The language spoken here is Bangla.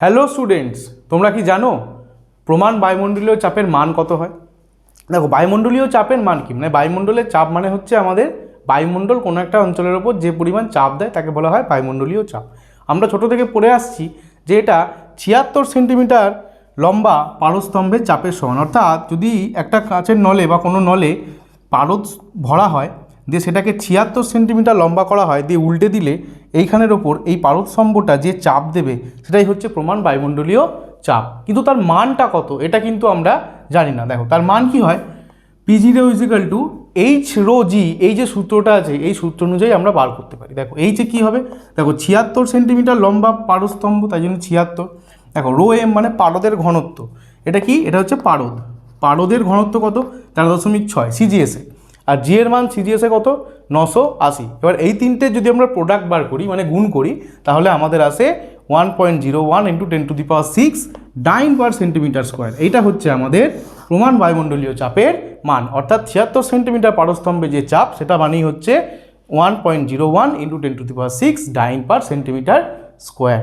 হ্যালো স্টুডেন্টস তোমরা কি জানো? প্রমাণ বায়ুমণ্ডলীয় চাপের মান কত হয়? দেখো, বায়ুমণ্ডলীয় চাপের মান কি? মানে বায়ুমণ্ডলের চাপ মানে হচ্ছে আমাদের বায়ুমণ্ডল কোনো একটা অঞ্চলের ওপর যে পরিমাণ চাপ দেয়, তাকে বলা হয় বায়ুমণ্ডলীয় চাপ। আমরা ছোট থেকে পড়ে আসছি যে এটা ছিয়াত্তর সেন্টিমিটার লম্বা পারস্তম্ভের চাপের সমান। অর্থাৎ যদি একটা কাঁচের নলে বা কোনো নলে পারদ ভরা হয় দিয়ে সেটাকে ছিয়াত্তর সেন্টিমিটার লম্বা করা হয়, দিয়ে উল্টে দিলে এইখানের ওপর এই পারদস্তম্ভটা যে চাপ দেবে, সেটাই হচ্ছে প্রমাণ বায়ুমণ্ডলীয় চাপ। কিন্তু তার মানটা কত, এটা কিন্তু আমরা জানি না। দেখো, তার মান কি হয়? P G zero equal to H rho G এই যে সূত্রটা আছে, এই সূত্র অনুযায়ী আমরা বার করতে পারি। দেখো এইচে কী হবে? দেখো, ছিয়াত্তর সেন্টিমিটার লম্বা পারস্তম্ভ তাই জন্য ছিয়াত্তর। দেখো রো এম মানে পারদের ঘনত্ব। এটা কি? এটা হচ্ছে পারদ। পারদের ঘনত্ব কত? তেরো দশমিক ছয় সিজিএসে আর জি এর মান সিজিএসে কত? নশো আশি। এবার এই তিনটে যদি আমরা প্রোডাক্ট বার করি মানে গুণ করি, তাহলে আমাদের আসে one point zero one into ten to the power six nine per centimetre square এইটা হচ্ছে আমাদের প্রমাণ বায়ুমণ্ডলীয় চাপের মান। অর্থাৎ ছিয়াত্তর সেন্টিমিটার পারস্তম্ভে যে চাপ, সেটা মানেই হচ্ছে one point zero one into ten to the power six nine per centimetre square